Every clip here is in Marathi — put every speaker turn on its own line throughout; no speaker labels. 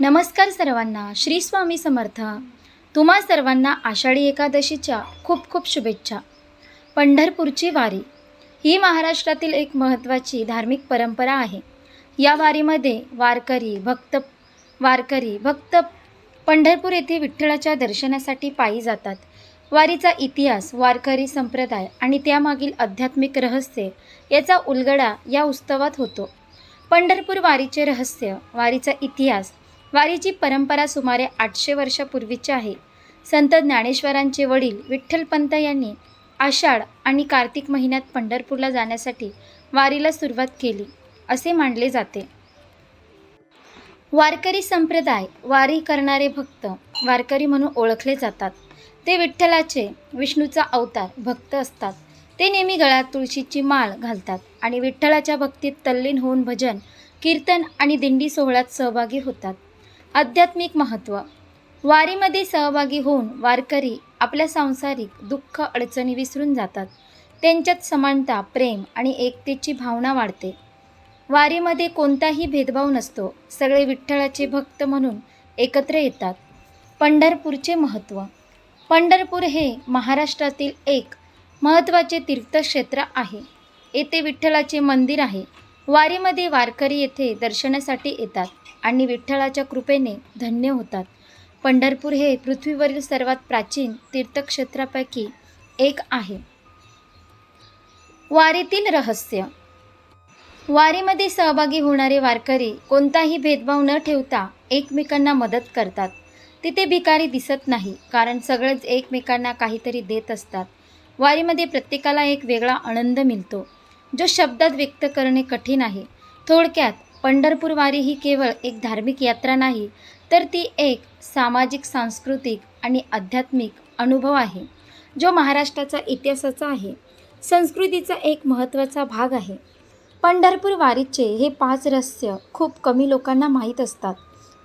नमस्कार सर्वांना श्री स्वामी समर्थ. तुम्हा सर्वांना आषाढी एकादशीच्या खूप खूप शुभेच्छा. पंढरपूरची वारी. ही महाराष्ट्रातील एक महत्त्वाची धार्मिक परंपरा आहे. या वारीमध्ये वारकरी भक्त वारकरी भक्त पंढरपूर येथे विठ्ठलाच्या दर्शनासाठी पायी जातात. वारीचा इतिहास वारकरी संप्रदाय आणि त्यामागील आध्यात्मिक रहस्य याचा उलगडा या उत्सवात होतो. पंढरपूर वारीचे रहस्य वारीचा इतिहास वारीची परंपरा सुमारे आठशे वर्षापूर्वीची आहे. संत ज्ञानेश्वरांचे वडील विठ्ठलपंत यांनी आषाढ आणि कार्तिक महिन्यात पंढरपूरला जाण्यासाठी वारीला सुरुवात केली असे मानले जाते. वारकरी संप्रदाय वारी करणारे भक्त वारकरी म्हणून ओळखले जातात. ते विठ्ठलाचे विष्णूचा अवतार भक्त असतात. ते नेहमी गळ्यात तुळशीची माळ घालतात आणि विठ्ठलाच्या भक्तीत तल्लीन होऊन भजन कीर्तन आणि दिंडी सोहळ्यात सहभागी होतात. आध्यात्मिक महत्त्व. वारीमध्ये सहभागी होऊन वारकरी आपल्या सांसारिक दुःख अडचणी विसरून जातात. त्यांच्यात समानता प्रेम आणि एकतेची भावना वाढते. वारीमध्ये कोणताही भेदभाव नसतो. सगळे विठ्ठलाचे भक्त म्हणून एकत्र येतात. पंढरपूरचे महत्त्व. पंढरपूर हे महाराष्ट्रातील एक महत्त्वाचे तीर्थक्षेत्र आहे. येथे विठ्ठलाचे मंदिर आहे. वारीमध्ये वारकरी येथे दर्शनासाठी येतात आणि विठ्ठलाच्या कृपेने धन्य होतात. पंढरपूर हे पृथ्वीवरील सर्वात प्राचीन तीर्थक्षेत्रापैकी एक आहे. वारीतील रहस्य. वारीमध्ये सहभागी होणारे वारकरी कोणताही भेदभाव न ठेवता एकमेकांना मदत करतात. तिथे भिकारी दिसत नाही कारण सगळेच एकमेकांना काहीतरी देत असतात. वारीमध्ये प्रत्येकाला एक वेगळा आनंद मिळतो. जो शब्दात व्यक्त करणे कठीण आहे. थोडक्यात पंढरपूर वारी ही केवळ एक धार्मिक यात्रा नाही तर ती एक सामाजिक सांस्कृतिक आणि आध्यात्मिक अनुभव आहे जो महाराष्ट्राचा इतिहासाचा आहे. संस्कृतीचा एक महत्त्वाचा भाग आहे. पंढरपूर वारीचे हे पाच रहस्य खूप कमी लोकांना माहीत असतात.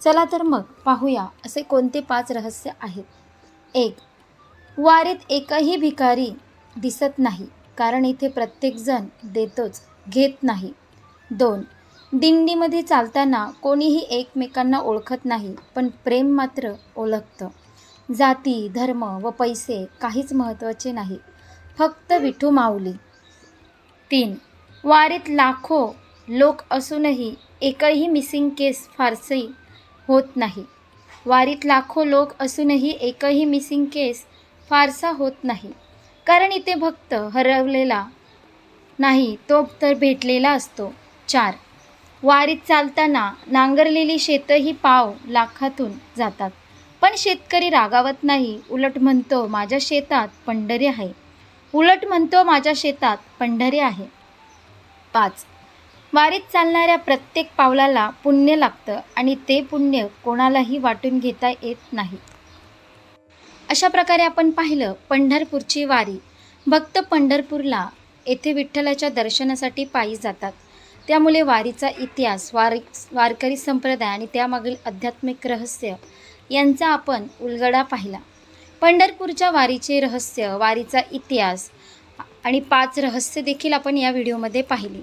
चला तर मग पाहूया असे कोणते पाच रहस्य आहेत. एक वारीत एकही भिकारी दिसत नाही. कारण इथे प्रत्येकजण देतोच घेत नाही. दोन दिंडीमध्ये चालताना कोणीही एकमेकांना ओळखत नाही पण प्रेम मात्र ओळखतं. जाती धर्म व पैसे काहीच महत्त्वाचे नाही. फक्त विठू माऊली. तीन वारीत लाखो लोक असूनही एकही मिसिंग केस फारसे होत नाही. वारीत लाखो लोक असूनही एकही मिसिंग केस फारसा होत नाही. कारण इथे भक्त हरवलेला नाही तो तर भेटलेला असतो. चार. वारीत चालताना नांगरलेली शेतंही पाव लाखातून जातात. पण शेतकरी रागावत नाही उलट म्हणतो माझ्या शेतात पंढरी आहे. उलट म्हणतो माझ्या शेतात पंढरी आहे. पाच. वारीत चालणाऱ्या प्रत्येक पावलाला पुण्य लागतं आणि ते पुण्य कोणालाही वाटून घेता येत नाही. अशा प्रकारे आपण पाहिलं पंढरपूरची वारी. भक्त पंढरपूरला येथे विठ्ठलाच्या दर्शनासाठी पायी जातात. त्यामुळे वारीचा इतिहास वारी वारकरी संप्रदाय आणि त्यामागील आध्यात्मिक रहस्य यांचा आपण उलगडा पाहिला. पंढरपूरच्या वारीचे रहस्य वारीचा इतिहास आणि पाच रहस्य देखील आपण या व्हिडिओमध्ये पाहिली.